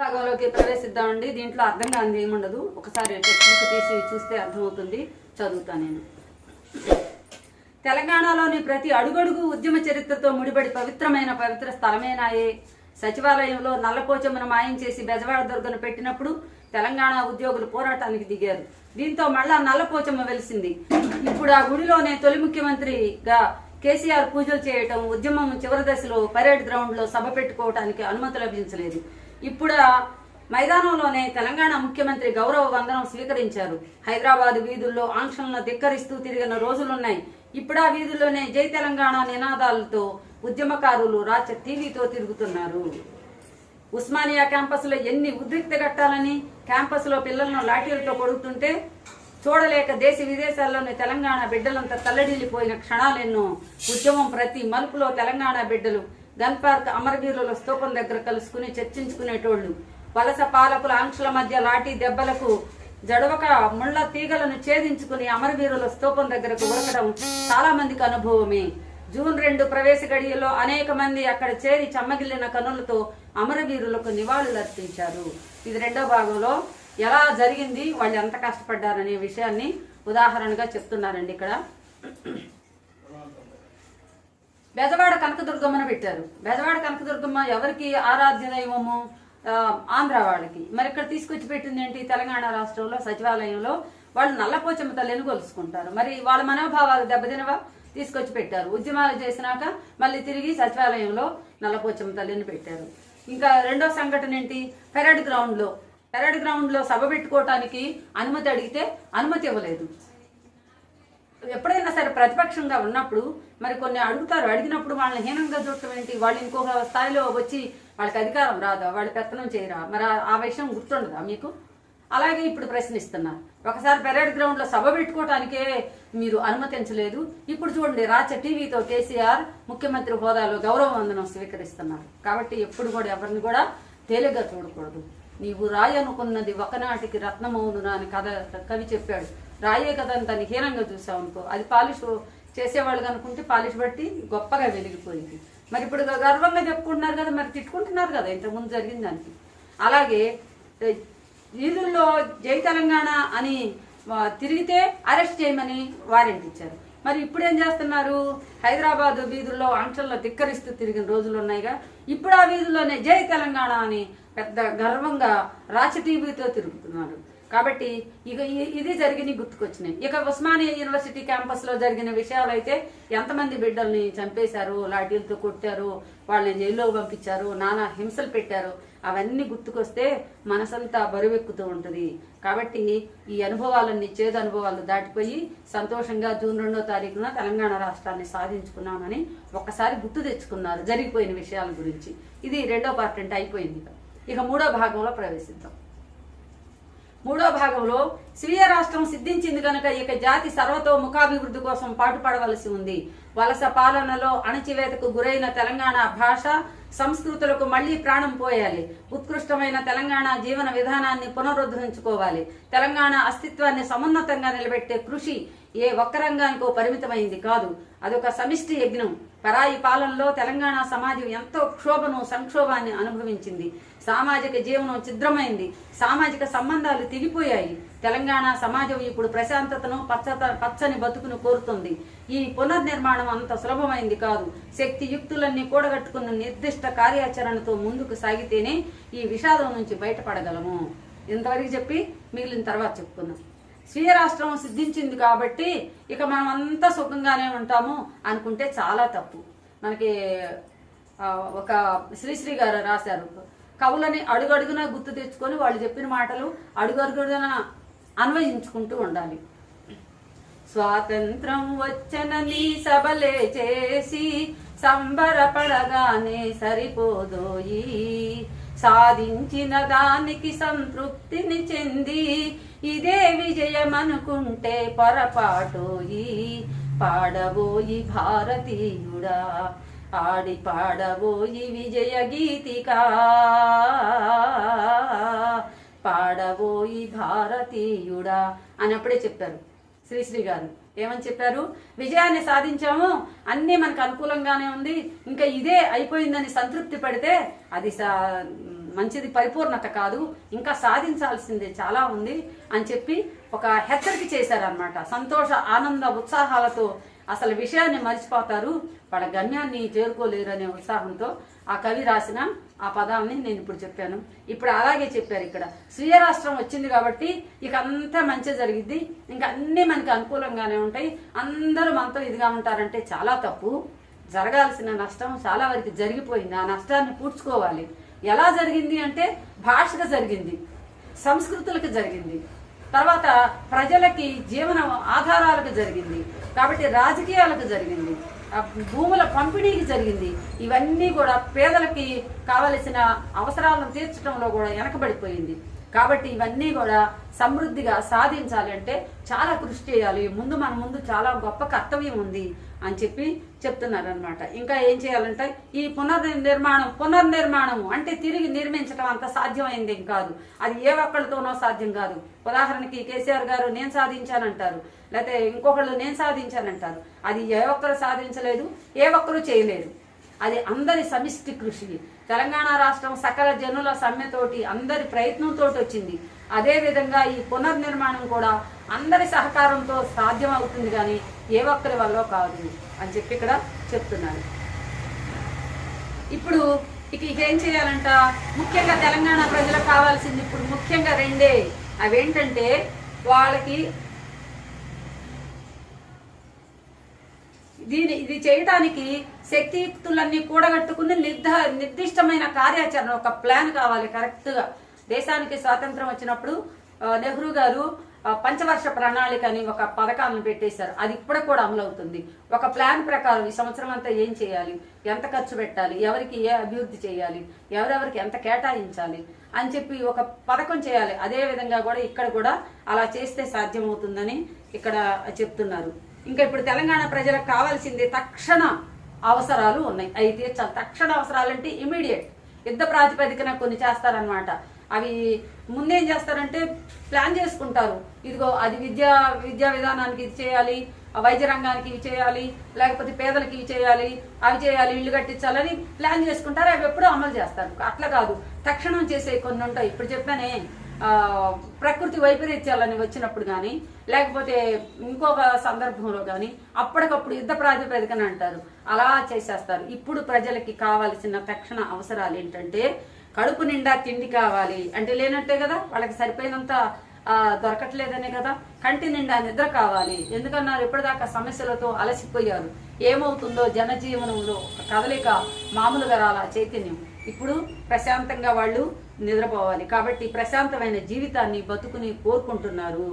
భాగంలోకి ప్రవేశిద్దామండి. దీంట్లో అర్థం కానిది ఏముండదు. ఒకసారి టెక్స్ట్ తీసి చూస్తే అర్థమవుతుంది. చదువుతా నేను. తెలంగాణలోని ప్రతి అడుగడుగు ఉద్యమ చరిత్రతో ముడిపడి పవిత్రమైన పవిత్ర స్థలమేనాయే. సచివాలయంలో నల్లపోచమ్మను మాయం చేసి బెజవాడ దుర్గను పెట్టినప్పుడు తెలంగాణ ఉద్యోగులు పోరాటానికి దిగారు. దీంతో మళ్ళా నల్లపోచమ్మ వెలిసింది. ఇప్పుడు ఆ గుడిలోనే తొలి ముఖ్యమంత్రిగా కేసీఆర్ పూజలు చేయటం ఉద్యమం చివరి దశలో పరేడ్ గ్రౌండ్లో సభ పెట్టుకోవటానికి అనుమతి లభించలేదు. ఇప్పుడు మైదానంలోనే తెలంగాణ ముఖ్యమంత్రి గౌరవ వందనం స్వీకరించారు. హైదరాబాద్ వీధుల్లో ఆంక్షలను ధిక్కరిస్తూ తిరిగిన రోజులున్నాయి. ఇప్పుడు ఆ వీధుల్లోనే జై తెలంగాణ నినాదాలతో ఉద్యమకారులు రాచ టీవీతో తిరుగుతున్నారు. ఉస్మానియా క్యాంపస్లో ఎన్ని ఉద్రిక్త ఘట్టాలని క్యాంపస్లో పిల్లలను లాఠీలతో కొడుకుతుంటే చూడలేక దేశ విదేశాల్లోని తెలంగాణ బిడ్డలంతా తల్లడిల్లిపోయిన క్షణాలెన్నో ఉద్యమం ప్రతి మలుపులో తెలంగాణ బిడ్డలు గన్ పార్క్ అమరవీరుల స్తూపం దగ్గర కలుసుకుని చర్చించుకునేటోళ్ళు వలస పాలకుల ఆంక్షల మధ్య లాఠీ దెబ్బలకు జడవక ముళ్ళ తీగలను ఛేదించుకుని అమరవీరుల స్తూపం దగ్గరకు ఉరకడం చాలా మందికి అనుభవమే. జూన్ రెండు ప్రవేశ గడియలో అనేక మంది అక్కడ చేరి చెమ్మగిల్లిన కనులతో అమరవీరులకు నివాళులర్పించారు ఇది రెండో భాగంలో ఎలా జరిగింది వాళ్ళు ఎంత కష్టపడ్డారనే విషయాన్ని ఉదాహరణగా చెప్తున్నారండి ఇక్కడ. బెజవాడ కనకదుర్గమ్మను పెట్టారు. బెజవాడ కనకదుర్గమ్మ ఎవరికి ఆరాధ్య దైవము? ఆంధ్ర వాళ్ళకి. మరి ఇక్కడ తీసుకొచ్చి పెట్టింది ఏంటి? తెలంగాణ రాష్ట్రంలో సచివాలయంలో వాళ్ళు నల్లపోచమ్మ తల్లిని కొలుసుకుంటారు. మరి వాళ్ళ మనోభావాలు దెబ్బతినవా? తీసుకొచ్చి పెట్టారు. ఉద్యమాలు చేసినాక మళ్ళీ తిరిగి సచివాలయంలో నల్లపోచమ్మ తల్లిని పెట్టారు. ఇంకా రెండో సంఘటన ఏంటి? పెరడ్ గ్రౌండ్లో పెరడ్ గ్రౌండ్లో సభ పెట్టుకోవటానికి అనుమతి అడిగితే అనుమతి ఇవ్వలేదు. ఎప్పుడైనా సరే ప్రతిపక్షంగా ఉన్నప్పుడు మరి కొన్ని అడుగుతారు. అడిగినప్పుడు వాళ్ళని హీనంగా చూడటం ఏంటి? వాళ్ళు ఇంకొక స్థాయిలో వచ్చి వాళ్ళకి అధికారం రాదా? వాళ్ళు పెత్తనం చేయరా? మరి ఆ- విషయం గుర్తుండదా మీకు? అలాగే ఇప్పుడు ప్రశ్నిస్తున్నారు. ఒకసారి పెరేడ్ గ్రౌండ్లో సభ పెట్టుకోవటానికే మీరు అనుమతించలేదు. ఇప్పుడు చూడండి రాచ టీవీతో కేసీఆర్ ముఖ్యమంత్రి హోదాలో గౌరవ వందనం స్వీకరిస్తున్నారు. కాబట్టి ఎప్పుడు కూడా ఎవరిని కూడా తేలిగ్గా చూడకూడదు. నీవు రాయి అనుకున్నది ఒకనాటికి రత్నమౌనురా అని కథ కవి చెప్పాడు. రాయే కదా అని హీనంగా చూసావు అనుకో. అది పాలిష్ చేసేవాళ్ళు కనుకుంటే పాలిష్ బట్టి గొప్పగా వెలిగిపోయింది. మరి ఇప్పుడు గర్వంగా చెప్పుకుంటున్నారు కదా మరి తిట్టుకుంటున్నారు కదా ఇంతకుముందు జరిగిన దానికి. అలాగే వీధుల్లో జై తెలంగాణ అని తిరిగితే అరెస్ట్ చేయమని వారెంట్ ఇచ్చారు. మరి ఇప్పుడు ఏం చేస్తున్నారు? హైదరాబాద్ వీధుల్లో ఆంక్షల్లో ధిక్కరిస్తూ తిరిగిన రోజులు ఉన్నాయిగా. ఇప్పుడు ఆ వీధుల్లోనే జై తెలంగాణ అని పెద్ద గర్వంగా రాచ టీవీతో తిరుగుతున్నారు. కాబట్టి ఇక ఇది జరిగినవి గుర్తుకొచ్చినాయి. ఇక ఉస్మానియా యూనివర్సిటీ క్యాంపస్లో జరిగిన విషయాలు అయితే ఎంతమంది బిడ్డల్ని చంపేశారు లాఠీలతో కొట్టారు వాళ్ళని జైల్లో పంపించారు నానా హింసలు పెట్టారు అవన్నీ గుర్తుకొస్తే మనసంతా బరువెక్కుతూ ఉంటుంది. కాబట్టి ఈ అనుభవాలన్నీ చేదు అనుభవాలు దాటిపోయి సంతోషంగా జూన్ రెండో తారీఖున తెలంగాణ రాష్ట్రాన్ని సాధించుకున్నామని ఒక్కసారి గుర్తు తెచ్చుకున్నారు జరిగిపోయిన విషయాల గురించి. ఇది రెండో పార్ట్ అంటే అయిపోయింది ఇక. ఇక మూడో భాగంలో ప్రవేశిద్దాం. మూడో భాగంలో స్వీయ రాష్ట్రం సిద్ధించింది కనుక ఇక జాతి సర్వతో ముఖాభివృద్ధి కోసం పాటుపడవలసి ఉంది. వలస పాలనలో అణచివేతకు గురైన తెలంగాణ భాష సంస్కృతులకు మళ్ళీ ప్రాణం పోయాలి. ఉత్కృష్టమైన తెలంగాణ జీవన విధానాన్ని పునరుద్ధరించుకోవాలి. తెలంగాణ అస్తిత్వాన్ని సమున్నతంగా నిలబెట్టే కృషి ఏ ఒక్క రంగానికో పరిమితమైంది కాదు. అదొక సమిష్టి యజ్ఞం. పరాయి పాలనలో తెలంగాణ సమాజం ఎంతో క్షోభను సంక్షోభాన్ని అనుభవించింది. సామాజిక జీవనం ఛిద్రమైంది. సామాజిక సంబంధాలు తెగిపోయాయి తెలంగాణ సమాజం ఇప్పుడు ప్రశాంతతను పచ్చత పచ్చని బతుకును కోరుతుంది. ఈ పునర్నిర్మాణం అంత సులభమైంది కాదు. శక్తి యుక్తులన్నీ కూడగట్టుకున్న నిర్దిష్ట కార్యాచరణతో ముందుకు సాగితేనే ఈ విషాదం నుంచి బయటపడగలము. ఇంతవరకు చెప్పి మిగిలిన తర్వాత చెప్పుకుందాం. స్వీయ రాష్ట్రం సిద్ధించింది కాబట్టి ఇక మనం అంతా సుఖంగానే ఉంటాము అనుకుంటే చాలా తప్పు. మనకి ఒక శ్రీశ్రీ గారు రాశారు. కవులని అడుగడుగునా గుర్తు తెచ్చుకొని వాళ్ళు చెప్పిన మాటలు అడుగడుగున అన్వయించుకుంటూ ఉండాలి. స్వాతంత్రం వచ్చనని సభలే చేసి సంబరపడగానే సరిపోదోయి. సాధించిన దానికి సంతృప్తిని చెంది ఇదే విజయమనుకుంటే పొరపాటోయి. పాడబోయి భారతీయుడా ఆడి పాడబోయి విజయ గీతికా. పాడబోయి భారతీయుడా అని అప్పుడే చెప్పారు శ్రీశ్రీ గారు. ఏమని చెప్పారు? విజయాన్ని సాధించాము అన్నీ మనకు అనుకూలంగానే ఉంది ఇంకా ఇదే అయిపోయిందని సంతృప్తి పడితే అది సా- మంచిది పరిపూర్ణత కాదు ఇంకా సాధించాల్సిందే చాలా ఉంది అని చెప్పి ఒక హెచ్చరిక చేశారనమాట సంతోష ఆనంద ఉత్సాహాలతో అసలు విషయాన్ని మర్చిపోతారు. వాళ్ళ గమ్యాన్ని చేరుకోలేరు అనే ఉత్సాహంతో ఆ కవి రాసిన ఆ పదాన్ని నేను ఇప్పుడు చెప్పాను. ఇప్పుడు అలాగే చెప్పారు ఇక్కడ. స్వీయ రాష్ట్రం వచ్చింది కాబట్టి ఇక అంతా మంచి జరిగింది ఇంకా అన్నీ మనకి అనుకూలంగానే ఉంటాయి. అందరూ మనతో ఇదిగా ఉంటారంటే చాలా తప్పు. జరగాల్సిన నష్టం చాలా వరకు జరిగిపోయింది. ఆ నష్టాన్ని పూడ్చుకోవాలి. ఎలా జరిగింది అంటే భాషగా జరిగింది. సంస్కృతులకు జరిగింది. తర్వాత ప్రజలకి జీవన ఆధారాలకు జరిగింది. కాబట్టి రాజకీయాలకు జరిగింది. భూముల పంపిణీకి జరిగింది. ఇవన్నీ కూడా పేదలకి కావలసిన అవసరాలను తీర్చడంలో కూడా వెనకబడిపోయింది. కాబట్టి ఇవన్నీ కూడా సమృద్ధిగా సాధించాలి అంటే చాలా కృషి చేయాలి. ముందు మన ముందు చాలా గొప్ప కర్తవ్యం ఉంది. అని చెప్పి చెప్తున్నారనమాట ఇంకా ఏం చేయాలంటే ఈ పునర్నిర్మాణం పునర్నిర్మాణం అంటే తిరిగి నిర్మించడం అంత సాధ్యమైంది కాదు. అది ఏ ఒక్కళ్ళతోనో సాధ్యం కాదు. ఉదాహరణకి కేసీఆర్ గారు నేను సాధించానంటారు లేకపోతే ఇంకొకళ్ళు నేను సాధించానంటారు. అది ఏ ఒక్కరు సాధించలేదు ఏ ఒక్కరు చేయలేదు. అది అందరి సమిష్టి కృషి. తెలంగాణ రాష్ట్రం సకల జనుల సమ్మెతోటి అందరి ప్రయత్నంతో వచ్చింది. అదే విధంగా ఈ పునర్నిర్మాణం కూడా అందరి సహకారంతో సాధ్యం అవుతుంది కానీ ఏ ఒక్కరి వల్ల కాదు అని చెప్పి ఇక్కడ చెప్తున్నారు. ఇప్పుడు ఇక ఇక ఏం చేయాలంట? ముఖ్యంగా తెలంగాణ ప్రజలకు కావాల్సింది ఇప్పుడు ముఖ్యంగా రెండే. అవేంటంటే వాళ్ళకి దీని ఇది చేయటానికి శక్తియుక్తులన్నీ కూడగట్టుకుని నిర్ధ నిర్దిష్టమైన కార్యాచరణ ఒక ప్లాన్ కావాలి కరెక్ట్గా. దేశానికి స్వాతంత్రం వచ్చినప్పుడు నెహ్రూ గారు పంచవర్ష ప్రణాళిక అని ఒక పథకాలను పెట్టేశారు. అది ఇప్పుడు కూడా అమలు అవుతుంది. ఒక ప్లాన్ ప్రకారం ఈ సంవత్సరం అంతా ఏం చేయాలి? ఎంత ఖర్చు పెట్టాలి? ఎవరికి ఏ అభివృద్ధి చేయాలి? ఎవరెవరికి ఎంత కేటాయించాలి? అని చెప్పి ఒక పథకం చేయాలి. అదే విధంగా కూడా ఇక్కడ కూడా అలా చేస్తే సాధ్యమవుతుందని ఇక్కడ చెప్తున్నారు. ఇంకా ఇప్పుడు తెలంగాణ ప్రజలకు కావాల్సింది తక్షణ అవసరాలు ఉన్నాయి. అవి తీర్చాలి తక్షణ అవసరాలు అంటే ఇమీడియట్. యుద్ధ ప్రాతిపదికన కొన్ని చేస్తారనమాట అవి ముందేం చేస్తారంటే ప్లాన్ చేసుకుంటారు. ఇదిగో అది విద్యా విద్యా విధానానికి ఇది చేయాలి వైద్య రంగానికి ఇవి చేయాలి లేకపోతే పేదలకి ఇవి చేయాలి అవి చేయాలి ఇల్లు కట్టించాలని ప్లాన్ చేసుకుంటారు. అవి ఎప్పుడూ అమలు చేస్తారు. అట్లా కాదు. తక్షణం చేసే కొన్ని ఉంటాయి. ఇప్పుడు చెప్పానే ప్రకృతి వైపరీత్యాలని వచ్చినప్పుడు కానీ లేకపోతే ఇంకొక సందర్భంలో కానీ అప్పటికప్పుడు యుద్ధ ప్రాతిపదికన అంటారు. అలా చేసేస్తారు. ఇప్పుడు ప్రజలకి కావాల్సిన తక్షణ అవసరాలు ఏంటంటే కడుపు నిండా తిండి కావాలి అంటే లేనట్టే కదా వాళ్ళకి సరిపోయినంత దొరకట్లేదనే కదా కంటి నిండా నిద్ర కావాలి. ఎందుకన్నారు? ఇప్పటిదాకా సమస్యలతో అలసిపోయారు. ఏమవుతుందో జనజీవనంలో కదలిక మామూలుగా రాలా చైతన్యం. ఇప్పుడు ప్రశాంతంగా వాళ్ళు నిద్రపోవాలి. కాబట్టి ప్రశాంతమైన జీవితాన్ని బతుకుని కోరుకుంటున్నారు.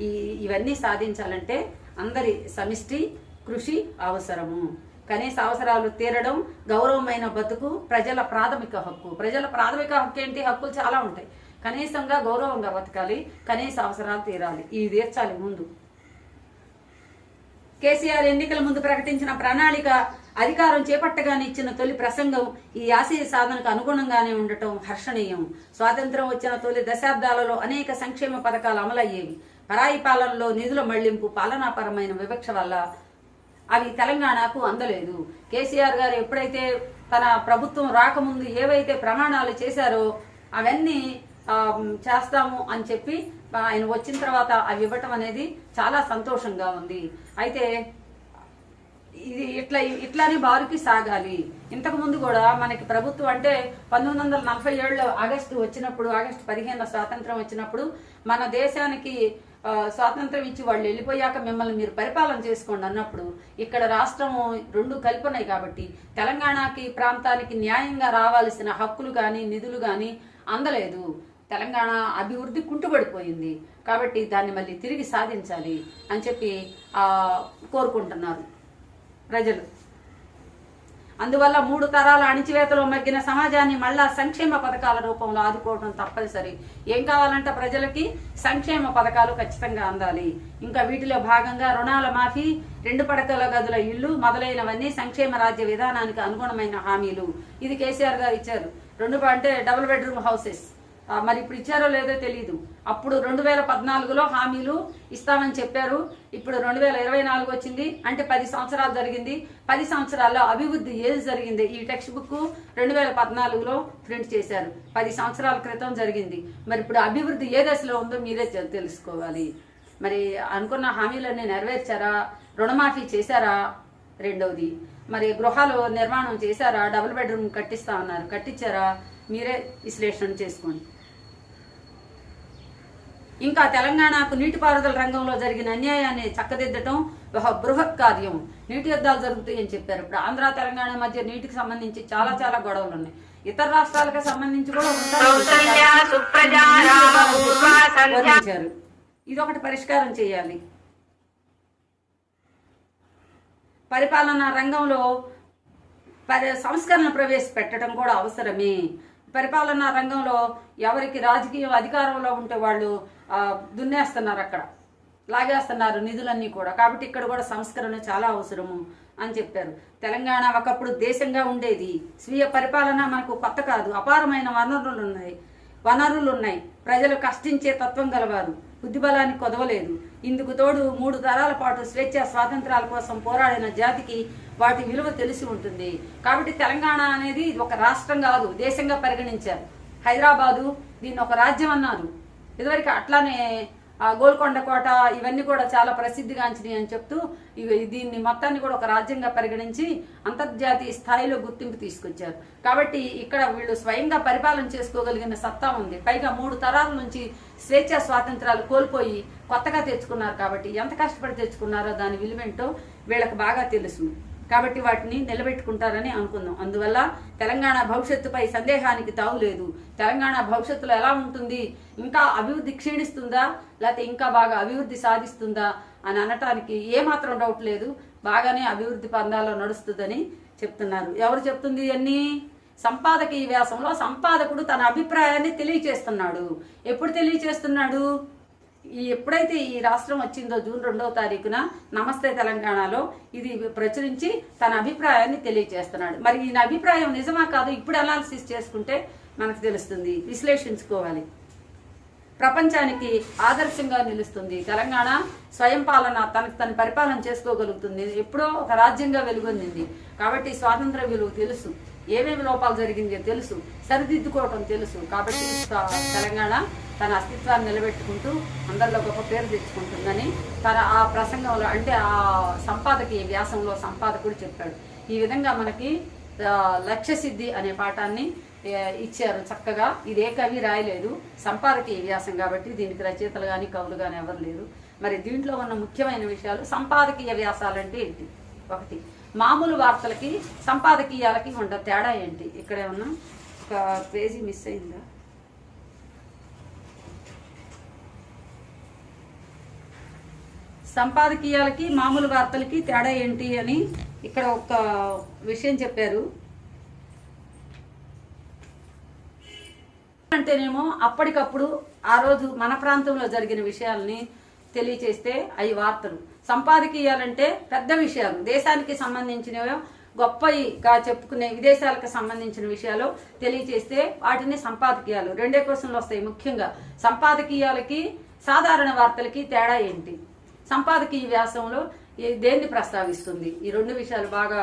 ఈ ఇవన్నీ సాధించాలంటే అందరి సమిష్టి కృషి అవసరము. కనీస అవసరాలు తీరడం గౌరవమైన బతుకు ప్రజల ప్రాథమిక హక్కు. ప్రజల ప్రాథమిక హక్కు ఏంటి? హక్కులు చాలా ఉంటాయి. కనీసంగా గౌరవంగా బతకాలి కనీస అవసరాలు తీరాలి. ఇవి తీర్చాలి ముందు. కేసీఆర్ ఎన్నికల ముందు ప్రకటించిన ప్రణాళిక అధికారం చేపట్టగానే ఇచ్చిన తొలి ప్రసంగం ఈ ఆశయ సాధనకు అనుగుణంగానే ఉండటం హర్షణీయం. స్వాతంత్రం వచ్చిన తొలి దశాబ్దాలలో అనేక సంక్షేమ పథకాలు అమలయ్యేవి. పరాయి పాలనలో నిధుల మళ్ళింపు పాలనాపరమైన వివక్ష వల్ల అవి తెలంగాణకు అందలేదు. కేసీఆర్ గారు ఎప్పుడైతే తన ప్రభుత్వం రాకముందు ఏవైతే ప్రమాణాలు చేశారో అవన్నీ చేస్తాము అని చెప్పి ఆయన వచ్చిన తర్వాత అవి ఇవ్వటం అనేది చాలా సంతోషంగా ఉంది. అయితే ఇది ఇట్లా ఇట్లానే బారుకి సాగాలి. ఇంతకు ముందు కూడా మనకి ప్రభుత్వం అంటే పంతొమ్మిది వందల నలభై ఏడులో ఆగస్టు వచ్చినప్పుడు ఆగస్టు పదిహేను స్వాతంత్రం వచ్చినప్పుడు మన దేశానికి స్వాతంత్రం ఇచ్చి వాళ్ళు వెళ్ళిపోయాక మిమ్మల్ని మీరు పరిపాలన చేసుకోండి అన్నప్పుడు ఇక్కడ రాష్ట్రం రెండు కలిపి కాబట్టి తెలంగాణకి ప్రాంతానికి న్యాయంగా రావాల్సిన హక్కులు కానీ నిధులు కానీ అందలేదు. తెలంగాణ అభివృద్ధి కుంటుపడిపోయింది కాబట్టి దాన్ని మళ్ళీ తిరిగి సాధించాలి అని చెప్పి కోరుకుంటున్నారు ప్రజలు. అందువల్ల మూడు తరాల అణిచివేతలో మగ్గిన సమాజాన్ని మళ్ళా సంక్షేమ పథకాల రూపంలో ఆదుకోవడం తప్పనిసరి. ఏం కావాలంటే ప్రజలకి సంక్షేమ పథకాలు ఖచ్చితంగా అందాలి. ఇంకా వీటిలో భాగంగా రుణాల మాఫీ రెండు పడకల గదుల ఇల్లు మొదలైనవన్నీ సంక్షేమ రాజ్య విధానానికి అనుగుణమైన హామీలు. ఇది కేసీఆర్ గారు ఇచ్చారు. రెండు అంటే డబుల్ బెడ్రూమ్ హౌసెస్. మరి ఇప్పుడు ఇచ్చారో లేదో తెలియదు అప్పుడు రెండు వేల పద్నాలుగులో హామీలు ఇస్తామని చెప్పారు. ఇప్పుడు రెండు వేల ఇరవై నాలుగు వచ్చింది. అంటే పది సంవత్సరాలు జరిగింది. పది సంవత్సరాల్లో అభివృద్ధి ఏది జరిగింది? ఈ టెక్స్ట్ బుక్ రెండు వేల పద్నాలుగులో ప్రింట్ చేశారు. పది సంవత్సరాల క్రితం జరిగింది. మరి ఇప్పుడు అభివృద్ధి ఏ దశలో ఉందో మీరే తెలుసుకోవాలి. మరి అనుకున్న హామీలన్నీ నెరవేర్చారా? రుణమాఫీ చేశారా? రెండవది. మరి గృహాలు నిర్మాణం చేశారా? డబుల్ బెడ్రూమ్ కట్టిస్తా ఉన్నారు కట్టించారా? మీరే విశ్లేషణ చేసుకోండి. ఇంకా తెలంగాణకు నీటిపారుదల రంగంలో జరిగిన అన్యాయాన్ని చక్కదిద్దటం ఒక బృహత్ కార్యం. నీటి యుద్ధాలు జరుగుతాయని చెప్పారు. ఇప్పుడు ఆంధ్ర తెలంగాణ మధ్య నీటికి సంబంధించి చాలా చాలా గొడవలు ఉన్నాయి. ఇతర రాష్ట్రాలకు సంబంధించి కూడా ఇది ఒకటి పరిష్కారం చేయాలి. పరిపాలనా రంగంలో సంస్కరణ ప్రవేశపెట్టడం కూడా అవసరమే. పరిపాలనా రంగంలో ఎవరికి రాజకీయం అధికారంలో ఉంటే వాళ్ళు దున్నేస్తున్నారు అక్కడ. లాగేస్తున్నారు నిధులన్నీ కూడా. కాబట్టి ఇక్కడ కూడా సంస్కరణ చాలా అవసరము అని చెప్పారు. తెలంగాణ ఒకప్పుడు దేశంగా ఉండేది. స్వీయ పరిపాలన మనకు కొత్త కాదు. అపారమైన వనరులు ఉన్నాయి. వనరులు ఉన్నాయి. ప్రజలు కష్టించే తత్వం గలవారు. బుద్ధిబలానికి కొదవలేదు. ఇందుకు తోడు మూడు తరాల పాటు స్వేచ్ఛ స్వాతంత్రాల కోసం పోరాడిన జాతికి వాటి విలువ తెలిసి ఉంటుంది. కాబట్టి తెలంగాణ అనేది ఒక రాష్ట్రం కాదు దేశంగా పరిగణించారు. హైదరాబాదు దీన్ని ఒక రాజ్యం అన్నారు. ఇదివరకు అట్లానే ఆ గోల్కొండ కోట ఇవన్నీ కూడా చాలా ప్రసిద్ధిగాంచినాయి అని చెప్తూ ఇవి దీన్ని మొత్తాన్ని కూడా ఒక రాజ్యంగా పరిగణించి అంతర్జాతీయ స్థాయిలో గుర్తింపు తీసుకొచ్చారు. కాబట్టి ఇక్కడ వీళ్ళు స్వయంగా పరిపాలన చేసుకోగలిగిన సత్తా ఉంది. పైగా మూడు తరాల నుంచి స్వేచ్ఛ స్వాతంత్రాలు కోల్పోయి కొత్తగా తెచ్చుకున్నారు కాబట్టి ఎంత కష్టపడి తెచ్చుకున్నారో దాని విలువేంటో వీళ్ళకి బాగా తెలుసు. కాబట్టి వాటిని నిలబెట్టుకుంటారని అనుకుందాం. అందువల్ల తెలంగాణ భవిష్యత్తుపై సందేహానికి తావులేదు తెలంగాణ భవిష్యత్తులో ఎలా ఉంటుంది? ఇంకా అభివృద్ధి క్షీణిస్తుందా? లేకపోతే ఇంకా బాగా అభివృద్ధి సాధిస్తుందా? అని అనటానికి ఏమాత్రం డౌట్ లేదు. బాగానే అభివృద్ధి పందాల్లో నడుస్తుందని చెప్తున్నారు. ఎవరు చెప్తుంది ఇవన్నీ? సంపాదక ఈ వ్యాసంలో సంపాదకుడు తన అభిప్రాయాన్ని తెలియచేస్తున్నాడు. ఎప్పుడు తెలియచేస్తున్నాడు? ఈ ఎప్పుడైతే ఈ రాష్ట్రం వచ్చిందో జూన్ రెండవ తారీఖున నమస్తే తెలంగాణలో ఇది ప్రచురించి తన అభిప్రాయాన్ని తెలియజేస్తున్నాడు. మరి ఈయన అభిప్రాయం నిజమా కాదు ఇప్పుడు అనాలిసిస్ చేసుకుంటే మనకు తెలుస్తుంది. విశ్లేషించుకోవాలి. ప్రపంచానికి ఆదర్శంగా నిలుస్తుంది. తెలంగాణ స్వయం పాలన తనకు తను పరిపాలన చేసుకోగలుగుతుంది. ఎప్పుడో ఒక రాజ్యంగా వెలుగొందింది. కాబట్టి స్వాతంత్ర విలువ తెలుసు. ఏమేమి లోపాలు జరిగిందో తెలుసు సరిదిద్దుకోవటం తెలుసు. కాబట్టి తెలంగాణ తన అస్తిత్వాన్ని నిలబెట్టుకుంటూ అందరిలో గొప్ప పేరు తెచ్చుకుంటుందని తన ఆ ప్రసంగంలో అంటే ఆ సంపాదకి వ్యాసంలో సంపాదకుడు చెప్పాడు. ఈ విధంగా మనకి లక్ష్యసిద్ధి లక్ష్య సిద్ధి అనే పాఠాన్ని ఇచ్చారు చక్కగా. ఇది ఏ కవి రాయలేదు. సంపాదకీయ వ్యాసం కాబట్టి దీనికి రచయితలు కానీ కవులు కానీ ఎవరు లేరు. మరి దీంట్లో ఉన్న ముఖ్యమైన విషయాలు సంపాదకీయ వ్యాసాలంటే ఏంటి? ఒకటి మామూలు వార్తలకి సంపాదకీయాలకి ఉండ తేడా ఏంటి? ఇక్కడ ఏమన్నా ఒక పేజీ మిస్ అయిందా? సంపాదకీయాలకి మామూలు వార్తలకి తేడా ఏంటి అని ఇక్కడ ఒక విషయం చెప్పారు. అంటేనేమో అప్పటికప్పుడు ఆ రోజు మన ప్రాంతంలో జరిగిన విషయాల్ని తెలియచేస్తే అవి వార్తలు. సంపాదకీయాలంటే పెద్ద విషయాలు. దేశానికి సంబంధించిన గొప్పగా చెప్పుకునే విదేశాలకు సంబంధించిన విషయాలు తెలియచేస్తే వాటిని సంపాదకీయాలు. రెండే క్వశ్చన్లు వస్తాయి ముఖ్యంగా. సంపాదకీయాలకి సాధారణ వార్తలకి తేడా ఏంటి? సంపాదకీయ వ్యాసంలో దేన్ని ప్రస్తావిస్తుంది? ఈ రెండు విషయాలు బాగా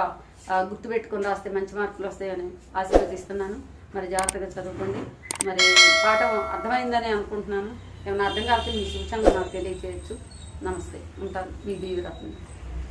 గుర్తుపెట్టుకుని రాస్తే మంచి మార్కులు వస్తాయని ఆశీర్వదిస్తున్నాను. మరి జాగ్రత్తగా చదువుకోండి. మరి పాఠం అర్థమైందని అనుకుంటున్నాను. ఏమైనా అర్థం కాకపోతే మీ సూచనలు నాకు తెలియచేయచ్చు. నమస్తే. ఉంటాను. మీ బీవీ